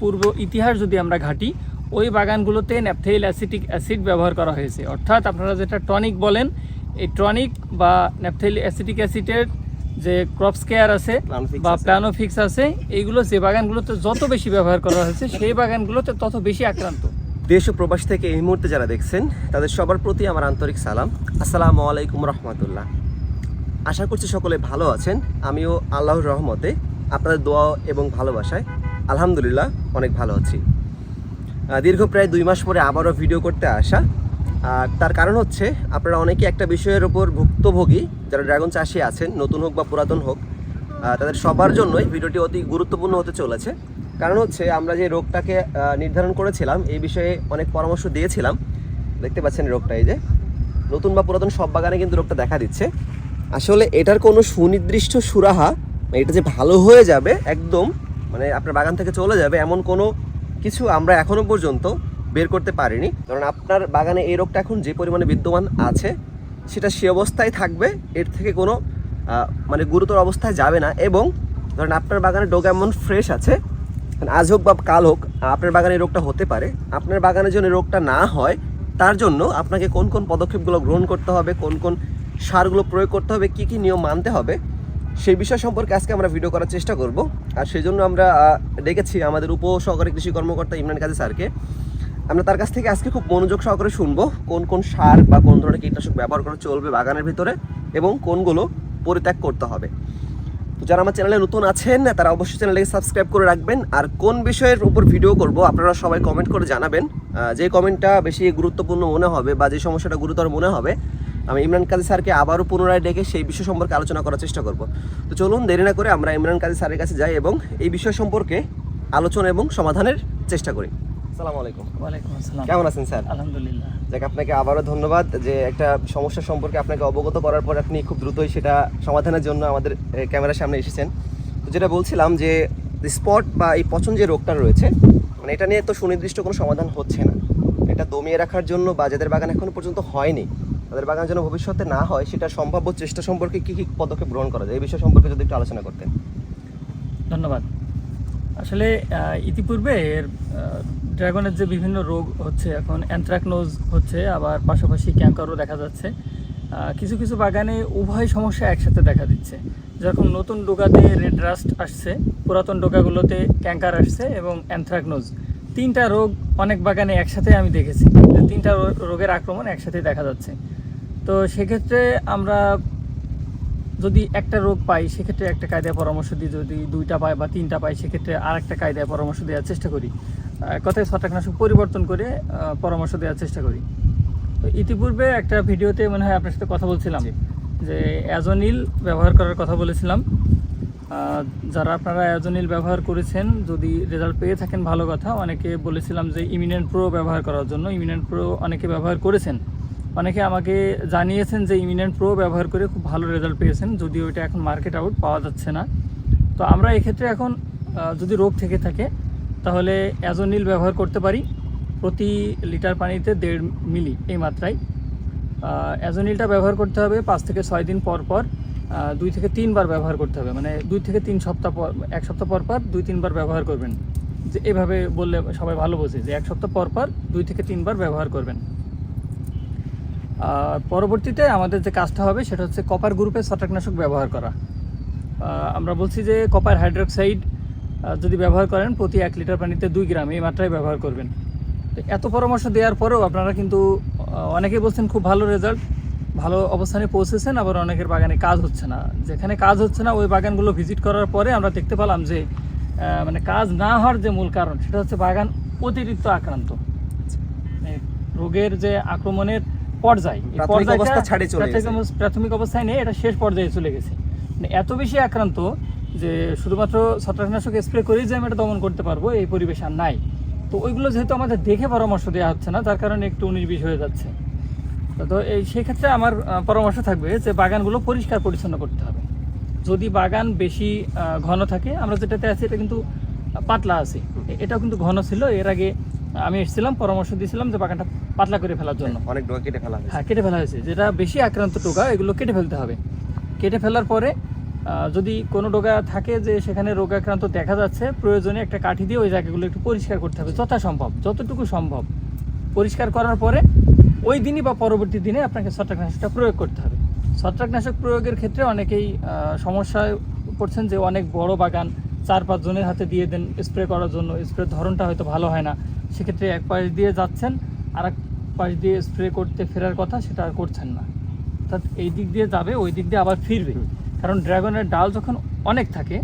পূর্ব ইতিহাস যদি আমরা ঘাঁটি ওই বাগানগুলোতে ন্যাপথেইল অ্যাসিটিক অ্যাসিড ব্যবহার করা হয়েছে। অর্থাৎ আপনারা যেটা টনিক বলেন এই টনিক বা ন্যাপথেইল অ্যাসিটিক অ্যাসিডের যে ক্রপস কেয়ার আছে বা আছে। প্ল্যানোফিক্স আছে এইগুলো যে বাগানগুলোতে যত বেশি ব্যবহার করা হয়েছে সেই বাগানগুলোতে তত বেশি আক্রান্ত। দেশ ও প্রবাস থেকে এই মুহূর্তে যারা দেখছেন তাদের সবার প্রতি আমার আন্তরিক সালাম। আসসালামু আলাইকুম রহমতুল্লাহ। আশা করছি সকলে ভালো আছেন। আমিও আল্লাহর রহমতে আপনাদের দোয়া এবং ভালোবাসায় আলহামদুলিল্লাহ, অনেক ভালো আছি। দীর্ঘ প্রায় দুই মাস পরে আবারও ভিডিও করতে আসা। আর তার কারণ হচ্ছে, আপনারা অনেকে একটা বিষয়ের ওপর ভুক্তভোগী, যারা ড্রাগন চাষি আছেন, নতুন হোক বা পুরাতন হোক তাদের সবার জন্যই ভিডিওটি অতি গুরুত্বপূর্ণ হতে চলেছে। কারণ হচ্ছে, আমরা যে রোগটাকে নির্ধারণ করেছিলাম, এই বিষয়ে অনেক পরামর্শ দিয়েছিলাম। দেখতে পাচ্ছেন রোগটা এই যে। নতুন বা পুরাতন সব বাগানে কিন্তু রোগটা দেখা দিচ্ছে। আসলে এটার কোনো সুনির্দিষ্ট সুরাহা মানে এটা যে ভালো হয়ে যাবে, একদম মানে আপনার বাগান থেকে চলে যাবে এমন কোনো কিছু আমরা এখনও পর্যন্ত বের করতে পারিনি। কারণ আপনার বাগানে এই রোগটা এখন যে পরিমাণে বিদ্যমান আছে, সেটা সে অবস্থায় থাকবে, এর থেকে কোনো মানে গুরুতর অবস্থায় যাবে না। এবং ধরেন আপনার বাগানে ডোগ এমন ফ্রেশ আছে মানে আজ হোক বা কাল হোক, আপনার বাগানে এই রোগটা হতে পারে। আপনার বাগানে এই রোগটা না হয়, তার জন্য আপনাকে কোন কোন পদক্ষেপগুলো গ্রহণ করতে হবে, কোন কোন সারগুলো প্রয়োগ করতে হবে, কি কি নিয়ম মানতে হবে সেই বিষয় সম্পর্কে আজকে আমরা ভিডিও করার চেষ্টা করব। আর সেই জন্য আমরা ডেকেছি আমাদের উপ সহকারী কৃষি কর্মকর্তা ইমরান কাজী স্যারকে। আমরা তার কাছ থেকে আজকে খুব মনোযোগ সহকারে শুনব, কোন কোন সার বা কোন ধরনের কীটনাশক ব্যবহার করা চলবে বাগানের ভিতরে এবং কোনগুলো পরিত্যাগ করতে হবে। যারা আমার চ্যানেলে নতুন আছেন, তারা অবশ্যই চ্যানেলটাকে সাবস্ক্রাইব করে রাখবেন। আর কোন বিষয়ের উপর ভিডিও করব, আপনারা সবাই কমেন্ট করে জানাবেন। যে কমেন্টটা বেশি গুরুত্বপূর্ণ মনে হবে বা যে সমস্যাটা গুরুতর মনে হবে আমি ইমরান কাজী স্যারকে আবারও পুনরায় ডেকে সেই বিষয় সম্পর্কে আলোচনা করার চেষ্টা করব। তো চলুন দেরি না করে আমরা ইমরান কাজী স্যারের কাছে যাই এবং এই বিষয় সম্পর্কে আলোচনা এবং সমাধানের চেষ্টা করি। আসসালামু আলাইকুম। ওয়ালাইকুম আসসালাম। কেমন আছেন স্যার? আলহামদুলিল্লাহ। যাক আপনাকে আবারও ধন্যবাদ যে একটা সমস্যা সম্পর্কে আপনাকে অবগত করার পর আপনি খুব দ্রুতই সেটা সমাধানের জন্য আমাদের ক্যামেরার সামনে এসেছেন। তো যেটা বলছিলাম যে স্পট বা এই পচন যে রোগটা রয়েছে মানে এটা নিয়ে তো সুনির্দিষ্ট কোনো সমাধান হচ্ছে না। এটা দমিয়ে রাখার জন্য বা যাদের বাগান এখনও পর্যন্ত হয়নি তাদের বাগান যেন ভবিষ্যতে না হয়, সেটা সম্ভাব্য চেষ্টা সম্পর্কে কী কী পদক্ষেপ গ্রহণ করা যায়, এই বিষয় সম্পর্কে যদি একটু আলোচনা করতেন। ধন্যবাদ। আসলে ইতিপূর্বে এর ড্রাগনের যে বিভিন্ন রোগ হচ্ছে, এখন অ্যান্থ্রাকনোজ হচ্ছে, আবার পাশাপাশি ক্যাঙ্কারও দেখা যাচ্ছে। কিছু কিছু বাগানে উভয় সমস্যা একসাথে দেখা দিচ্ছে। যেরকম নতুন ডোকাতে রেড রাস্ট আসছে, পুরাতন ডোকাগুলোতে ক্যাঙ্কার আসছে এবং অ্যান্থ্রাকনোজ। তিনটা রোগ অনেক বাগানে একসাথে আমি দেখেছি। তিনটা রোগের আক্রমণ একসাথে দেখা যাচ্ছে। তো সেক্ষেত্রে আমরা যদি একটা রোগ পাই সেক্ষেত্রে একটা কায়দায় পরামর্শ দিই। যদি দুইটা পাই বা তিনটা পাই সেক্ষেত্রে আর একটা কায়দায় পরামর্শ দেওয়ার চেষ্টা করি। কথায় ছত্রাকনাশক পরিবর্তন করে পরামর্শ দেওয়ার চেষ্টা করি। তো ইতিপূর্বে একটা ভিডিওতে মনে হয় আপনার সাথে কথা বলছিলাম যে অ্যাজোনিল ব্যবহার করার কথা বলেছিলাম। যারা আপনারা অ্যাজোনিল ব্যবহার করেছেন যদি রেজাল্ট পেয়ে থাকেন ভালো কথা। অনেকে বলেছিলাম যে ইমিনেন্ট প্রো ব্যবহার করার জন্য। ইমিনেন্ট প্রো অনেকে ব্যবহার করেছেন। অনেকে আমাকে জানিয়েছেন যে ইমিনেন্ট প্রো ব্যবহার করে খুব ভালো রেজাল্ট পেয়েছেন, যদিও এটা এখন মার্কেট আউট পাওয়া যাচ্ছে না। তো আমরা এক্ষেত্রে এখন যদি রোগ থেকে থাকে, তাহলে অ্যাজোনিল ব্যবহার করতে পারি প্রতি লিটার পানিতে দেড় মিলি এই মাত্রায়। অ্যাজোনিলটা ব্যবহার করতে হবে পাঁচ থেকে ছয় দিন পর পর দুই থেকে তিনবার ব্যবহার করতে হবে। মানে দুই থেকে তিন সপ্তাহ পর, এক সপ্তাহ পর পর দুই তিনবার ব্যবহার করবেন। যে এভাবে বললে সবাই ভালো বোঝে যে এক সপ্তাহ পর পর দুই থেকে তিনবার ব্যবহার করবেন। পরবর্তীতে আমাদের যে কাজটা হবে সেটা হচ্ছে কপার গ্রুপের ছত্রাকনাশক ব্যবহার করা। আমরা বলছি যে কপার হাইড্রোক্সাইড যদি ব্যবহার করেন প্রতি এক লিটার পানিতে দুই গ্রাম এই মাত্রায় ব্যবহার করবেন। তো এত পরামর্শ দেওয়ার পরেও আপনারা কিন্তু অনেকেই বলছেন খুব ভালো রেজাল্ট, ভালো অবস্থানে পৌঁছেছেন, আবার অনেকের বাগানে কাজ হচ্ছে না। যেখানে কাজ হচ্ছে না, ওই বাগানগুলো ভিজিট করার পরে আমরা দেখতে পেলাম যে মানে কাজ না হওয়ার যে মূল কারণ, সেটা হচ্ছে বাগান অতিরিক্ত আক্রান্ত। মানে রোগের যে আক্রমণের পর্যায় প্রাথমিক অবস্থা চলে অবস্থায় নেই এটা শেষ পর্যায়ে চলে গেছে। মানে এত বেশি আক্রান্ত যে শুধুমাত্র ছত্রাকনাশক স্প্রে করেই যে আমি এটা দমন করতে পারব এই পরিবেশ আর নাই। তো ওইগুলো যেহেতু আমাদের দেখে পরামর্শ দেওয়া হচ্ছে না যার কারণে একটু বিশ হয়ে যাচ্ছে। তো- এই সেক্ষেত্রে আমার পরামর্শ থাকবে যে বাগানগুলো পরিষ্কার পরিচ্ছন্ন করতে হবে। যদি বাগান বেশি ঘন থাকে আমরা যেটাতে আছি এটা কিন্তু পাতলা আছে। এটাও কিন্তু ঘন ছিল। এর আগে আমি এসেছিলাম পরামর্শ দিয়েছিলাম যে বাগানটা পাতলা করে ফেলার জন্য। অনেক ডোকা কেটে ফেলা হয়েছে। হ্যাঁ কেটে ফেলা হয়েছে। যেটা বেশি আক্রান্ত টোকা এগুলো কেটে ফেলতে হবে। কেটে ফেলার পরে যদি কোনো রোগা থাকে যে সেখানে রোগাক্রান্ত দেখা যাচ্ছে প্রয়োজনে একটা কাঠি দিয়ে ওই জায়গাগুলো একটু পরিষ্কার করতে হবে যথাসম্ভব যতটুকু সম্ভব। পরিষ্কার করার পরে ওই দিনই বা পরবর্তী দিনে আপনাকে ছত্রাকনাশকটা প্রয়োগ করতে হবে। ছত্রাকনাশক প্রয়োগের ক্ষেত্রে অনেকেই সমস্যায় পড়ছেন যে অনেক বড় বাগান চার পাঁচ জনের হাতে দিয়ে দেন স্প্রে করার জন্য স্প্রের ধরনটা হয়তো ভালো হয় না। সেক্ষেত্রে এক পাশ দিয়ে যাচ্ছেন আর এক পাশ দিয়ে স্প্রে করতে ফেরার কথা সেটা আর করছেন না। অর্থাৎ এই দিক দিয়ে যাবে ওই দিক দিয়ে আবার ফিরবে। কারণ ড্রাগনের ডাল যখন অনেক থাকে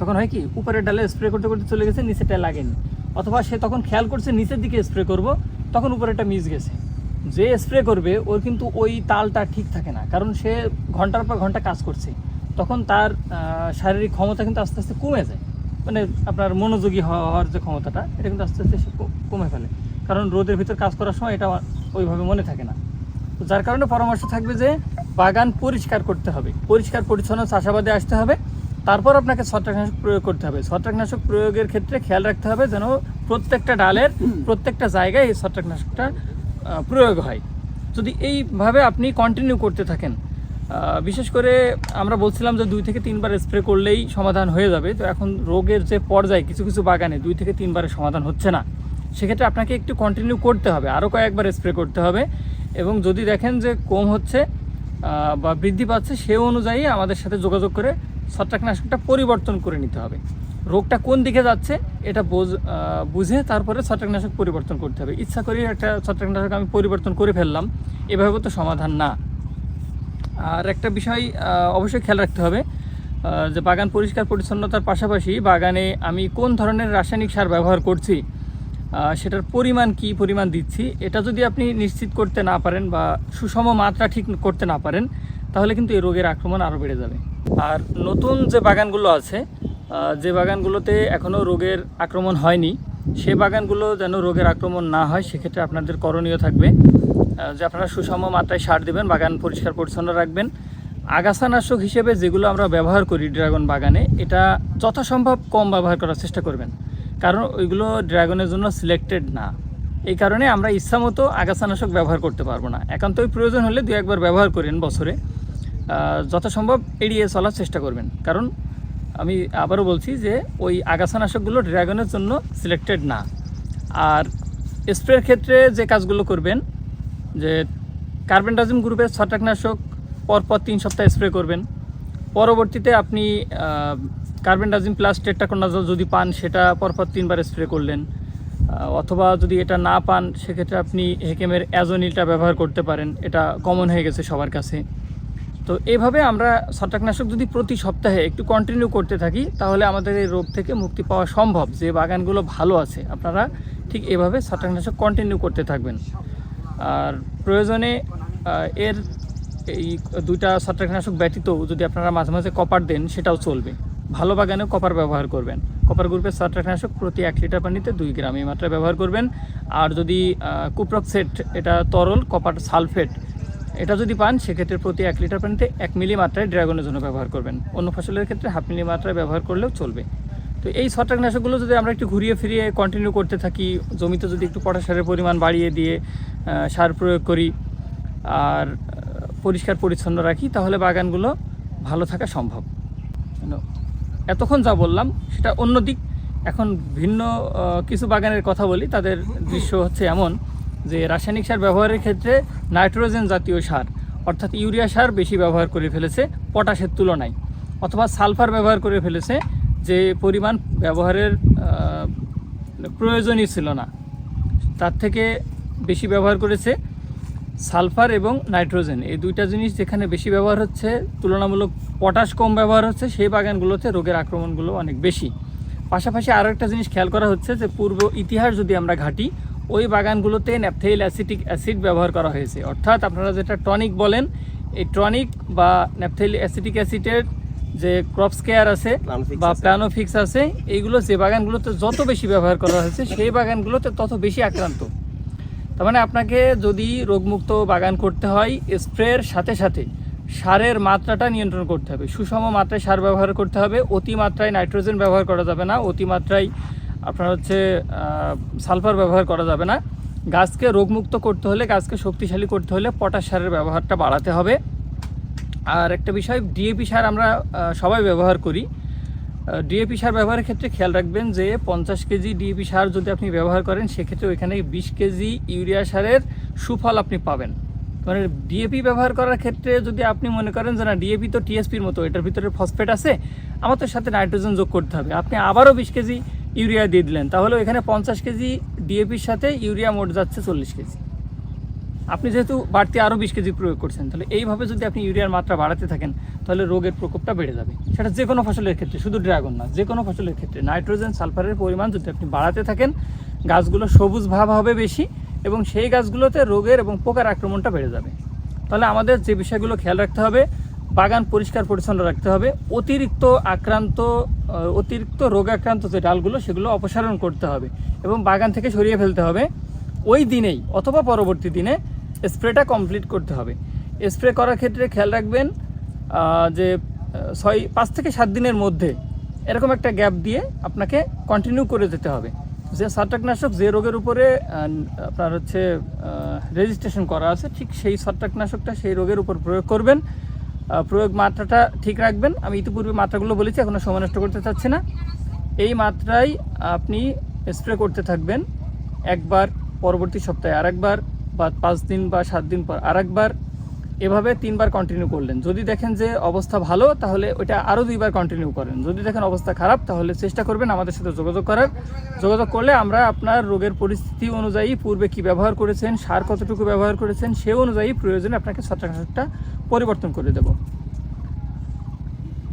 তখন হয় কি উপরের ডালে স্প্রে করতে করতে চলে গেছে নিচেটা লাগেনি। অথবা সে তখন খেয়াল করছে নিচের দিকে স্প্রে করব তখন উপরেরটা মিস গেছে। যে স্প্রে করবে ওর কিন্তু ওই তালটা ঠিক থাকে না কারণ সে ঘণ্টার পর ঘণ্টা কাজ করছে। তখন তার শারীরিক ক্ষমতা কিন্তু আস্তে আস্তে কমে যায়। মানে আপনার মনোযোগী হওয়ার যে ক্ষমতাটা এটা কিন্তু আস্তে আস্তে সে কমে ফেলে। কারণ রোদের ভিতর কাজ করার সময় এটা ওইভাবে মনে থাকে না। তো যার কারণে পরামর্শ থাকবে যে বাগান পরিষ্কার করতে হবে। পরিষ্কার, পরিচ্ছন্ন চাষাবাদে আসতে হবে। তারপর আপনাকে ছত্রাকনাশক প্রয়োগ করতে হবে। ছত্রাকনাশক প্রয়োগের ক্ষেত্রে খেয়াল রাখতে হবে যেন প্রত্যেকটা ডালের প্রত্যেকটা জায়গায় এই ছত্রাকনাশকটা প্রয়োগ হয়। যদি এইভাবে আপনি কন্টিনিউ করতে থাকেন বিশেষ করে আমরা বলছিলাম যে দুই থেকে তিনবার স্প্রে করলেই সমাধান হয়ে যাবে। তো এখন রোগের যে পর্যায়ে, কিছু কিছু বাগানে দুই থেকে তিনবারের সমাধান হচ্ছে না। সেক্ষেত্রে আপনাকে একটু কন্টিনিউ করতে হবে। আরও কয়েকবার স্প্রে করতে হবে এবং যদি দেখেন যে কম হচ্ছে বা বৃদ্ধি পাচ্ছে, সে অনুযায়ী আমাদের সাথে যোগাযোগ করে ছত্রাকনাশকটা পরিবর্তন করে নিতে হবে। রোগটা কোন দিকে যাচ্ছে, এটা বোঝ- তারপরে ছত্রাকনাশক পরিবর্তন করতে হবে। ইচ্ছা করে একটা ছত্রাকনাশক আমি পরিবর্তন করে ফেললাম, এভাবে তো সমাধান না। আর একটা বিষয় অবশ্যই খেয়াল রাখতে হবে যে বাগান পরিষ্কার পরিচ্ছন্নতার পাশাপাশি বাগানে আমি কোন ধরনের রাসায়নিক সার ব্যবহার করছি সেটার পরিমাণ কি, পরিমাণ দিচ্ছি, এটা যদি আপনি নিশ্চিত করতে না পারেন বা সুষম মাত্রা ঠিক করতে না পারেন, তাহলে কিন্তু এই রোগের আক্রমণ আরও বেড়ে যাবে। আর নতুন যে বাগানগুলো আছে যে বাগানগুলোতে এখনও রোগের আক্রমণ হয়নি, সে বাগানগুলো যেন রোগের আক্রমণ না হয়, সেক্ষেত্রে আপনাদের করণীয় থাকবে যে আপনারা সুষম মাত্রায় সার দেবেন, বাগান পরিষ্কার পরিচ্ছন্ন রাখবেন। আগাছানাশক হিসেবে যেগুলো আমরা ব্যবহার করি ড্রাগন বাগানে, এটা যথাসম্ভব কম ব্যবহার করার চেষ্টা করবেন। কারণ ওইগুলো ড্রাগনের জন্য সিলেক্টেড না। এই কারণে আমরা ইচ্ছামতো আগাছানাশক ব্যবহার করতে পারব না। একান্তই প্রয়োজন হলে দু একবার ব্যবহার করেন বছরে। যথাসম্ভব এড়িয়ে চলার চেষ্টা করবেন। কারণ আমি আবারও বলছি যে ওই আগাছানাশকগুলো ড্রাগনের জন্য সিলেক্টেড না। আর স্প্রের ক্ষেত্রে যে কাজগুলো করবেন, যে কার্বেন্টাজিম গ্রুপের ছত্রাকনাশক পরপর তিন সপ্তাহ স্প্রে করবেন। পরবর্তীতে আপনি কার্বেন্টাজিম প্লাস টেট্রাকোনাজল যদি পান, সেটা পরপর তিনবার স্প্রে করলেন। অথবা যদি এটা না পান, সেক্ষেত্রে আপনি হেকেমের অ্যাজোনিলটা ব্যবহার করতে পারেন। এটা কমন হয়ে গেছে সবার কাছে। তো এইভাবে আমরা ছত্রাকনাশক যদি প্রতি সপ্তাহে একটু কন্টিনিউ করতে থাকি, তাহলে আমাদের এই রোগ থেকে মুক্তি পাওয়া সম্ভব। যে বাগানগুলো ভালো আছে, আপনারা ঠিক এভাবে ছত্রাকনাশক কন্টিনিউ করতে থাকবেন। আর প্রয়োজনে এর এই দুইটা ছত্রাকনাশক ব্যতীত যদি আপনারা মাঝে মাঝে কপার দেন, সেটাও চলবে। ভালো বাগানেও কপার ব্যবহার করবেন। কপার গ্রুপের ছত্রাকনাশক প্রতি এক লিটার পানিতে দুই গ্রাম এই মাত্রায় ব্যবহার করবেন। আর যদি কুপ্রক্সেট, এটা তরল কপার সালফেট, এটা যদি পান, সেক্ষেত্রে প্রতি এক লিটার পানিতে এক মিলি মাত্রায় ড্রাগনের জন্য ব্যবহার করবেন। অন্য ফসলের ক্ষেত্রে হাফ মিলি মাত্রায় ব্যবহার করলেও চলবে। তো এই ছত্রাকনাশকগুলো যদি আমরা একটু ঘুরিয়ে ফিরিয়ে কন্টিনিউ করতে থাকি, জমিতে যদি একটু পটাশ সারের পরিমাণ বাড়িয়ে দিয়ে সার প্রয়োগ করি, আর পরিষ্কার পরিচ্ছন্ন রাখি, তাহলে বাগানগুলো ভালো থাকা সম্ভব. এতক্ষণ যা বললাম, সেটা অন্য দিক। এখন ভিন্ন কিছু বাগানের কথা বলি, তাদের দৃশ্য হচ্ছে এমন যে রাসায়নিক সার ব্যবহারের ক্ষেত্রে নাইট্রোজেন জাতীয় সার, অর্থাৎ ইউরিয়া সার বেশি ব্যবহার করে ফেলেছে পটাশের তুলনায়, অথবা সালফার ব্যবহার করে ফেলেছে যে পরিমাণ ব্যবহারের প্রয়োজনই ছিল না। তার থেকে বেশি ব্যবহার করেছে সালফার এবং নাইট্রোজেন এই দুইটা জিনিস যেখানে বেশি ব্যবহার হচ্ছে তুলনামূলক পটাশ কম ব্যবহার হচ্ছে সেই বাগানগুলোতে রোগের আক্রমণগুলো অনেক বেশি। পাশাপাশি আরও একটা জিনিস খেয়াল করা হচ্ছে যে পূর্ব ইতিহাস যদি আমরা ঘাঁটি ওই বাগানগুলোতে ন্যাপথেইল অ্যাসিটিক অ্যাসিড ব্যবহার করা হয়েছে। অর্থাৎ আপনারা যেটা টনিক বলেন এই টনিক বা ন্যাপথেইল অ্যাসিটিক অ্যাসিডের যে ক্রপস কেয়ার আছে বা। প্ল্যানোফিক্স আছে এইগুলো যে বাগানগুলোতে যত বেশি ব্যবহার করা হয়েছে সেই বাগানগুলোতে তত বেশি আক্রান্ত। তার মানে আপনাকে যদি রোগমুক্ত বাগান করতে হয়, স্প্রের সাথে সাথে সারের মাত্রাটা নিয়ন্ত্রণ করতে হবে। সুষম মাত্রায় সার ব্যবহার করতে হবে অতিমাত্রায় নাইট্রোজেন ব্যবহার করা যাবে না অতিমাত্রায় আপনার হচ্ছে সালফার ব্যবহার করা যাবে না। গাছকে রোগমুক্ত করতে হলে, গাছকে শক্তিশালী করতে হলে পটাশ সারের ব্যবহারটা বাড়াতে হবে। আর একটা বিষয়, ডিএপি সার আমরা সবাই ব্যবহার করি। ডিএপি সার ব্যবহারের ক্ষেত্রে খেয়াল রাখবেন যে পঞ্চাশ কেজি ডিএপি সার যদি আপনি ব্যবহার করেন, সেক্ষেত্রে ওইখানে বিশ কেজি ইউরিয়া সারের সুফল আপনি পাবেন। মানে ডিএপি ব্যবহার করার ক্ষেত্রে যদি আপনি মনে করেন যে না ডিএপি তো টিএসপির মতো, এটার ভিতরে ফসফেট আছে, আমার তো সাথে নাইট্রোজেন যোগ করতে হবে। আপনি আবারও বিশ কেজি ইউরিয়া দিয়ে দিলেন, তাহলে এখানে পঞ্চাশ কেজি ডিএপির সাথে ইউরিয়া মোট যাচ্ছে চল্লিশ কেজি। আপনি যেহেতু বাড়তি আরও বিশ কেজি প্রয়োগ করছেন, তাহলে এইভাবে যদি আপনি ইউরিয়ার মাত্রা বাড়াতে থাকেন, তাহলে রোগের প্রকোপটা বেড়ে যাবে। সেটা যে কোনো ফসলের ক্ষেত্রে, শুধু ড্রাগন না যে কোনো ফসলের ক্ষেত্রে। নাইট্রোজেন, সালফারের পরিমাণ যদি আপনি বাড়াতে থাকেন, গাছগুলো সবুজ ভাব হবে বেশি এবং সেই গাছগুলোতে রোগের এবং পোকার আক্রমণটা বেড়ে যাবে। তাহলে আমাদের যে বিষয়গুলো খেয়াল রাখতে হবে, বাগান পরিষ্কার পরিচ্ছন্ন রাখতে হবে, অতিরিক্ত আক্রান্ত অতিরিক্ত অতিরিক্ত রোগাক্রান্ত যে ডালগুলো, সেগুলো অপসারণ করতে হবে এবং বাগান থেকে সরিয়ে ফেলতে হবে। ওই দিনেই অথবা পরবর্তী দিনে স্প্রেটা কমপ্লিট করতে হবে। স্প্রে করার ক্ষেত্রে খেয়াল রাখবেন যে ছয়, পাঁচ থেকে সাত দিনের মধ্যে এরকম একটা গ্যাপ দিয়ে আপনাকে কন্টিনিউ করে যেতে হবে। যে ছত্রাকনাশক যে রোগের উপরে আপনার হচ্ছে রেজিস্ট্রেশন করা আছে, ঠিক সেই ছত্রাকনাশকটা সেই রোগের উপর প্রয়োগ করবেন। প্রয়োগ মাত্রাটা ঠিক রাখবেন। আমি ইতিপূর্বে মাত্রাগুলো বলেছি এখনও সময় নষ্ট করতে চাচ্ছি না। এই মাত্রায় আপনি স্প্রে করতে থাকবেন একবার, পরবর্তী সপ্তাহে আরেকবার বা পাঁচ দিন বা সাত দিন পর আরেকবার এভাবে তিনবার কন্টিনিউ করলেন। যদি দেখেন যে অবস্থা ভালো, তাহলে ওইটা আরও দুইবার কন্টিনিউ করেন। যদি দেখেন অবস্থা খারাপ, তাহলে চেষ্টা করবেন আমাদের সাথে যোগাযোগ করার। যোগাযোগ করলে আমরা আপনার রোগের পরিস্থিতি অনুযায়ী পূর্বে কি ব্যবহার করেছেন, সার কতটুকু ব্যবহার করেছেন সে অনুযায়ী প্রয়োজনে আপনাকে ছত্রাকনাশকটা পরিবর্তন করে দেব।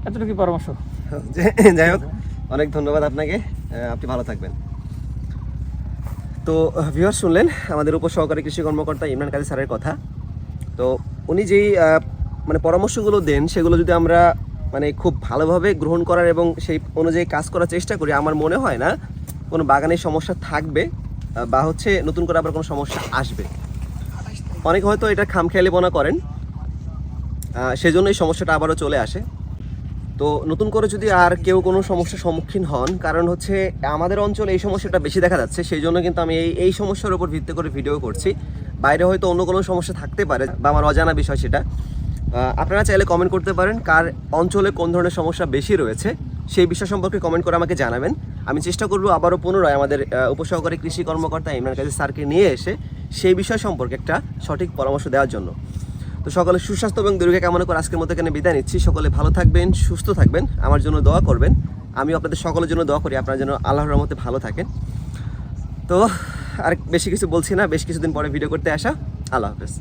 এতটুকু পরামর্শ। যাই হোক, অনেক ধন্যবাদ আপনাকে। আপনি ভালো থাকবেন। তো ভিউয়ার শুনলেন, আমাদের উপ সহকারী কৃষি কর্মকর্তা ইমরান কাজী স্যারের কথা। তো, উনি যেই মানে পরামর্শগুলো দেন, সেগুলো যদি আমরা মানে খুব ভালোভাবে গ্রহণ করার এবং সেই অনুযায়ী কাজ করার চেষ্টা করি, আমার মনে হয় না কোনো বাগানের সমস্যা থাকবে বা হচ্ছে নতুন করে আবার কোনো সমস্যা আসবে। অনেকে হয়তো এটা খামখেয়ালি খামখেয়ালিপনা করেন সেজন্য এই সমস্যাটা আবারও চলে আসে। তো নতুন করে যদি আর কেউ কোনো সমস্যার সম্মুখীন হন, কারণ হচ্ছে আমাদের অঞ্চলে এই সমস্যাটা বেশি দেখা যাচ্ছে, সেই জন্য কিন্তু আমি এই এই সমস্যার উপর ভিত্তি করে ভিডিও করছি। বাইরে হয়তো অন্য কোনো সমস্যা থাকতে পারে, বা আমার অজানা বিষয় সেটা। আপনারা চাইলে কমেন্ট করতে পারেন, কার অঞ্চলে কোন ধরনের সমস্যা বেশি রয়েছে, সেই বিষয় সম্পর্কে কমেন্ট করে আমাকে জানাবেন। আমি চেষ্টা করব আবারও পুনরায় আমাদের উপসহকারী কৃষি কর্মকর্তা ইমরান কাজী স্যারকে নিয়ে এসে সেই বিষয় সম্পর্কে একটা সঠিক পরামর্শ দেওয়ার জন্য। তো সকলে সুস্বাস্থ্য এবং দীর্ঘ কামনা করে আজকের মতো এখানে বিদায় নিচ্ছি। সকলে ভালো থাকবেন, সুস্থ থাকবেন, আমার জন্য দোয়া করবেন। আমি আপনাদের সকলের জন্য দোয়া করি, আপনার যেন আল্লাহর রহমতে ভালো থাকেন। তো আর বেশি কিছু বলছি না, বেশ কিছুদিন পরে ভিডিও করতে আসা। আল্লাহ হাফেজ।